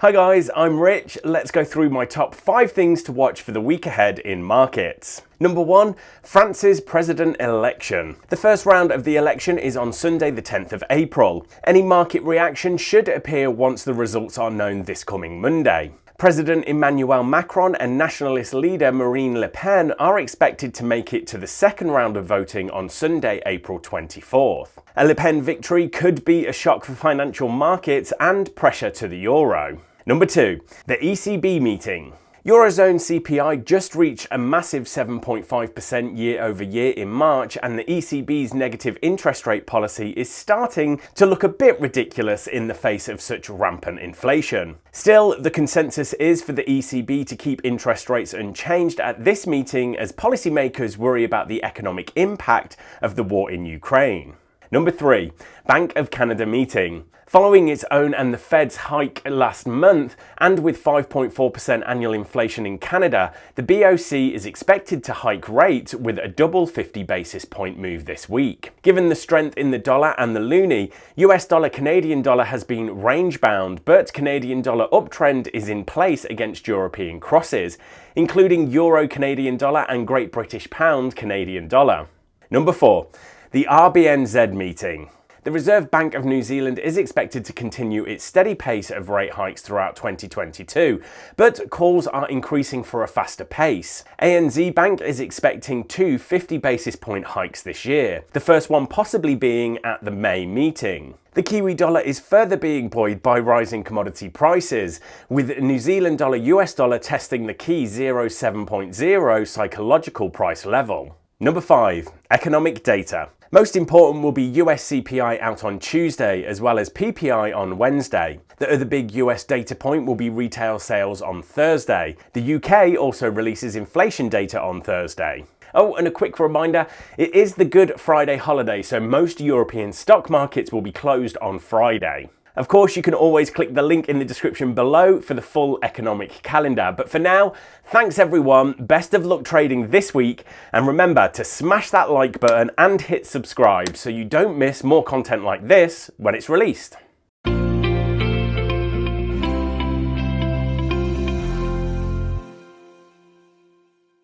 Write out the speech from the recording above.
Hi guys, I'm Rich. Let's go through my top five things to watch for the week ahead in markets. Number one, France's president election. The first round of the election is on Sunday, the 10th of April. Any market reaction should appear once the results are known this coming Monday. President Emmanuel Macron and nationalist leader Marine Le Pen are expected to make it to the second round of voting on Sunday, April 24th. A Le Pen victory could be a shock for financial markets and pressure to the euro. Number two, the ECB meeting. Eurozone CPI just reached a massive 7.5% year over year in March, and the ECB's negative interest rate policy is starting to look a bit ridiculous in the face of such rampant inflation. Still, the consensus is for the ECB to keep interest rates unchanged at this meeting as policymakers worry about the economic impact of the war in Ukraine. Number three, Bank of Canada meeting. Following its own and the Fed's hike last month, and with 5.4% annual inflation in Canada, the BOC is expected to hike rates with a double 50 basis point move this week. Given the strength in the dollar and the loonie, US dollar Canadian dollar has been range bound, but Canadian dollar uptrend is in place against European crosses, including Euro Canadian dollar and Great British Pound Canadian dollar. Number four, the RBNZ meeting. The Reserve Bank of New Zealand is expected to continue its steady pace of rate hikes throughout 2022, but calls are increasing for a faster pace. ANZ Bank is expecting two 50 basis point hikes this year, the first one possibly being at the May meeting. The Kiwi dollar is further being buoyed by rising commodity prices, with New Zealand dollar US dollar testing the key 07.0 psychological price level. Number 5. Economic data. Most important will be US CPI out on Tuesday as well as PPI on Wednesday. The other big US data point will be retail sales on Thursday. The UK also releases inflation data on Thursday. Oh, and a quick reminder it is the Good Friday holiday, so most European stock markets will be closed on Friday. Of course, you can always click the link in the description below for the full economic calendar. But for now, thanks everyone, best of luck trading this week, and remember to smash that like button and hit subscribe so you don't miss more content like this when it's released.